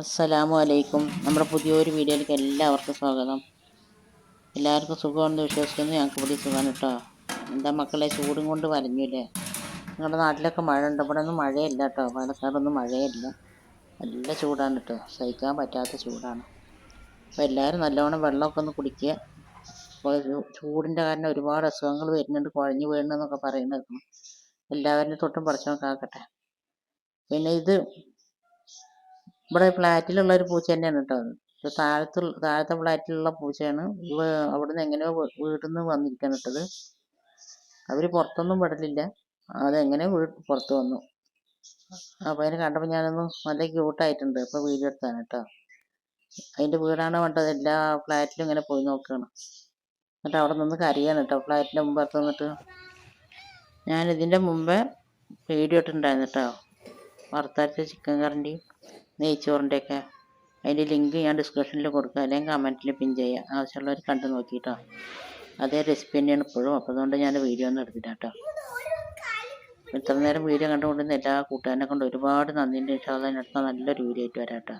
അസ്സലാമു അലൈക്കും. നമ്മുടെ പുതിയൊരു വീഡിയോയിലേക്ക് എല്ലാവർക്കും സ്വാഗതം. എല്ലാവർക്കും സുഖമാണെന്ന് വിശ്വസിക്കുന്നു. ഞങ്ങൾക്ക് ഇവിടെ സുഖമാണ് കേട്ടോ. എന്താ മക്കളെ ചൂടും കൊണ്ട് വരഞ്ഞില്ലേ? നിങ്ങളുടെ നാട്ടിലൊക്കെ മഴ ഉണ്ട് ഇവിടെ ഒന്നും മഴയല്ല കേട്ടോ. പാലക്കാടൊന്നും മഴയില്ല. നല്ല ചൂടാണ് കേട്ടോ. സഹിക്കാൻ പറ്റാത്ത ചൂടാണ്. അപ്പോൾ എല്ലാവരും നല്ലവണ്ണം വെള്ളമൊക്കെ ഒന്ന് കുടിക്കുക. അപ്പോൾ ചൂടിന്റെ കാരണം ഒരുപാട് അസുഖങ്ങൾ വരുന്നുണ്ട്. കുഴഞ്ഞു വീഴുന്നതെന്നൊക്കെ പറയുന്നത് എല്ലാവരും തൊട്ടും പറിച്ചൊക്കെ ആക്കട്ടെ പിന്നെ ഇത് ഇവിടെ ഫ്ലാറ്റിലുള്ള ഒരു പൂച്ച തന്നെയാണ് കേട്ടോ അത്. ഇത് താഴത്ത് ഫ്ലാറ്റിലുള്ള പൂച്ചയാണ്. ഇവ അവിടുന്ന് എങ്ങനെയോ വീട്ടിൽ നിന്ന് വന്നിരിക്കാൻ ഇട്ടത് അവർ പുറത്തൊന്നും വിടലില്ല അതെങ്ങനെ വീട്ടിൽ പുറത്ത് വന്നു. അപ്പോൾ അതിനെ കണ്ടപ്പോൾ ഞാനൊന്ന് നല്ല ക്യൂട്ടായിട്ടുണ്ട് അപ്പോൾ വീഡിയോ എടുത്താണ് കേട്ടോ. അതിന്റെ വീടാണ് വേണ്ടത് എല്ലാ ഫ്ലാറ്റിലും ഇങ്ങനെ പോയി നോക്കുകയാണ് എന്നിട്ട് അവിടെ നിന്ന് കരയാണ് കേട്ടോ. ഫ്ലാറ്റിന്റെ മുമ്പത്ത് നിന്നിട്ട് ഞാനിതിന്റെ മുമ്പേ വീഡിയോ ഇട്ടിട്ടുണ്ടായിരുന്നു കേട്ടോ. വറുത്തരച്ച ചിക്കൻ കറിന്റെയും നെയ്ച്ചോറിന്റെ ഒക്കെ അതിന്റെ ലിങ്ക് ഞാൻ ഡിസ്ക്രിപ്ഷനിൽ കൊടുക്കുക അല്ലെങ്കിൽ കമന്റിൽ പിൻ ചെയ്യാം. ആവശ്യമുള്ളവർ കണ്ടു നോക്കിയിട്ടോ അതേ റെസിപ്പി തന്നെയാണ് ഇപ്പോഴും. അപ്പോൾ അതുകൊണ്ട് ഞാൻ വീഡിയോ ഒന്നും എടുത്തില്ല കേട്ടോ. ഇത്ര നേരം വീഡിയോ കണ്ടുകൊണ്ടിരുന്ന എല്ലാ കൂട്ടുകാരനെ കൊണ്ട് ഒരുപാട് നന്ദിയുണ്ട് ഇൻഷാല്ല അടുത്ത നല്ലൊരു വീഡിയോ ആയിട്ട് വരാം കേട്ടോ.